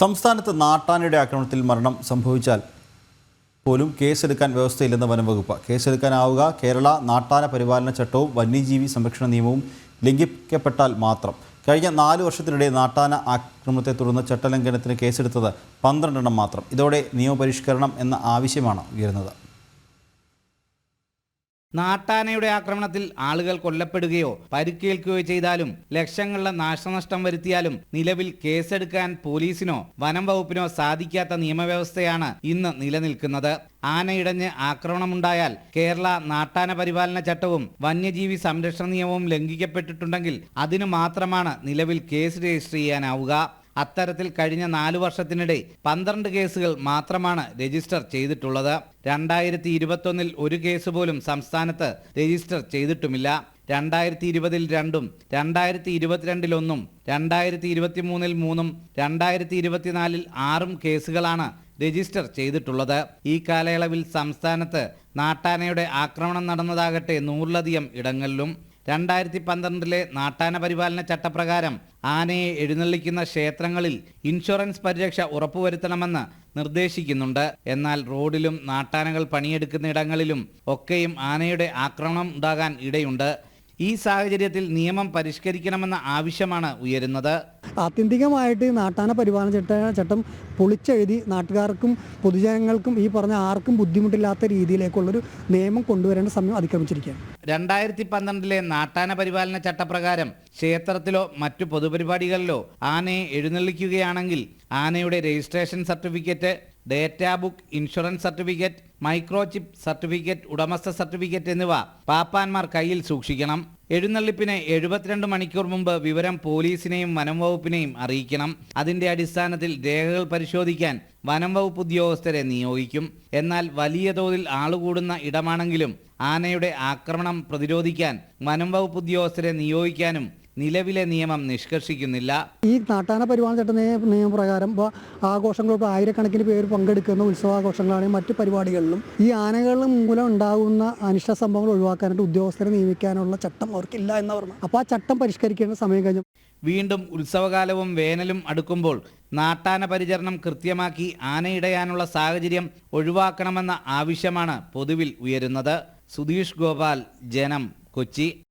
സംസ്ഥാനത്ത് നാട്ടാനയുടെ ആക്രമണത്തിൽ മരണം സംഭവിച്ചാൽ പോലും കേസെടുക്കാൻ വ്യവസ്ഥയില്ലെന്ന് വനംവകുപ്പ്. കേസെടുക്കാനാവുക കേരള നാട്ടാന പരിപാലന ചട്ടവും വന്യജീവി സംരക്ഷണ നിയമവും ലംഘിക്കപ്പെട്ടാൽ മാത്രം. കഴിഞ്ഞ നാല് വർഷത്തിനിടെ നാട്ടാന ആക്രമണത്തെ തുടർന്ന് ചട്ടലംഘനത്തിന് കേസെടുത്തത് പന്ത്രണ്ടെണ്ണം മാത്രം. ഇതോടെ നിയമപരിഷ്കരണം എന്ന ആവശ്യമാണ് ഉയരുന്നത്. നാട്ടാനയുടെ ആക്രമണത്തിൽ ആളുകൾ കൊല്ലപ്പെടുകയോ പരിക്കേൽക്കുകയോ ചെയ്താലും ലക്ഷങ്ങളുടെ നാശനഷ്ടം വരുത്തിയാലും നിലവിൽ കേസെടുക്കാൻ പോലീസിനോ വനം വകുപ്പിനോ സാധിക്കാത്ത നിയമവ്യവസ്ഥയാണ് ഇന്ന് നിലനിൽക്കുന്നത്. ആനയിടഞ്ഞ് ആക്രമണമുണ്ടായാൽ കേരള നാട്ടാന പരിപാലന ചട്ടവും വന്യജീവി സംരക്ഷണ നിയമവും ലംഘിക്കപ്പെട്ടിട്ടുണ്ടെങ്കിൽ അതിനു മാത്രമാണ് നിലവിൽ കേസ് രജിസ്റ്റർ ചെയ്യാനാവുക. അത്തരത്തിൽ കഴിഞ്ഞ നാലു വർഷത്തിനിടെ പന്ത്രണ്ട് കേസുകൾ മാത്രമാണ് രജിസ്റ്റർ ചെയ്തിട്ടുള്ളത്. രണ്ടായിരത്തി ഇരുപത്തൊന്നിൽ ഒരു കേസ് പോലും സംസ്ഥാനത്ത് രജിസ്റ്റർ ചെയ്തിട്ടുമില്ല. രണ്ടായിരത്തി ഇരുപതിൽ രണ്ടും രണ്ടായിരത്തി ഇരുപത്തിരണ്ടിൽ ഒന്നും രണ്ടായിരത്തി ഇരുപത്തി മൂന്നിൽ മൂന്നും രണ്ടായിരത്തി ഇരുപത്തിനാലിൽ ആറും കേസുകളാണ് രജിസ്റ്റർ ചെയ്തിട്ടുള്ളത്. ഈ കാലയളവിൽ സംസ്ഥാനത്ത് നാട്ടാനയുടെ ആക്രമണം നടന്നതാകട്ടെ നൂറിലധികം ഇടങ്ങളിലും. രണ്ടായിരത്തി പന്ത്രണ്ടിലെ നാട്ടാന പരിപാലന ചട്ടപ്രകാരം ആനയെ എഴുന്നള്ളിക്കുന്ന ക്ഷേത്രങ്ങളിൽ ഇൻഷുറൻസ് പരിരക്ഷ ഉറപ്പുവരുത്തണമെന്ന് നിർദ്ദേശിക്കുന്നുണ്ട്. എന്നാൽ റോഡിലും നാട്ടാനകൾ പണിയെടുക്കുന്ന ഇടങ്ങളിലും ഒക്കെയും ആനയുടെ ആക്രമണം ഉണ്ടാകാൻ ഇടയുണ്ട്. ഈ സാഹചര്യത്തിൽ നിയമം പരിഷ്കരിക്കണമെന്ന ആവശ്യമാണ് ഉയരുന്നത്. ആത്യന്തികമായിട്ട് നാട്ടാന പരിപാലന ചട്ട ചട്ടം പൊളിച്ചെഴുതി നാട്ടുകാർക്കും പൊതുജനങ്ങൾക്കും ഈ പറഞ്ഞ ആർക്കും ബുദ്ധിമുട്ടില്ലാത്ത രീതിയിലേക്കുള്ളൊരു നിയമം കൊണ്ടുവരേണ്ട സമയം അതിക്രമിച്ചിരിക്കുകയാണ്. രണ്ടായിരത്തി പന്ത്രണ്ടിലെ നാട്ടാന പരിപാലന ചട്ടപ്രകാരം ക്ഷേത്രത്തിലോ മറ്റു പൊതുപരിപാടികളിലോ ആനയെ എഴുന്നള്ളിക്കുകയാണെങ്കിൽ ആനയുടെ registration certificate data book insurance certificate microchip certificate ഉടമസ്ഥ certificate എന്നിവ പാപ്പാന്മാർ കയ്യിൽ സൂക്ഷിക്കണം. എഴുന്നള്ളിപ്പിന് എഴുപത്തിരണ്ട് മണിക്കൂർ മുമ്പ് വിവരം പോലീസിനെയും വനം വകുപ്പിനെയും അറിയിക്കണം. അതിന്റെ അടിസ്ഥാനത്തിൽ രേഖകൾ പരിശോധിക്കാൻ വനം വകുപ്പ് ഉദ്യോഗസ്ഥരെ നിയോഗിക്കും. എന്നാൽ വലിയ തോതിൽ ആളുകൂടുന്ന ഇടമാണെങ്കിലും ആനയുടെ ആക്രമണം പ്രതിരോധിക്കാൻ വനം വകുപ്പ് ഉദ്യോഗസ്ഥരെ നിയോഗിക്കാനും നിലവിലെ നിയമം നിഷ്കർഷിക്കുന്നില്ല. ഈ നാട്ടാന പരിപാലന ചട്ട നിയമപ്രകാരം ഇപ്പോൾ ആഘോഷങ്ങളിപ്പോൾ ആയിരക്കണക്കിന് പേര് പങ്കെടുക്കുന്ന ഉത്സവാഘോഷങ്ങളാണെങ്കിലും മറ്റു പരിപാടികളിലും. ഈ ആനകൾ മൂലം ഉണ്ടാകുന്ന അനിഷ്ട സംഭവങ്ങൾ ഒഴിവാക്കാനായിട്ട് ഉദ്യോഗസ്ഥരെ നിയമിക്കാനുള്ള ചട്ടം അവർക്കില്ല എന്ന് പറഞ്ഞു അപ്പോൾ ആ ചട്ടം പരിഷ്കരിക്കേണ്ട സമയം കഴിഞ്ഞു. വീണ്ടും ഉത്സവകാലവും വേനലും അടുക്കുമ്പോൾ നാട്ടാന പരിചരണം കൃത്യമാക്കി ആനയിടയാനുള്ള സാഹചര്യം ഒഴിവാക്കണമെന്ന ആവശ്യമാണ് പൊതുവിൽ ഉയരുന്നത്. സുധീഷ് ഗോപാൽ ജനം കൊച്ചി.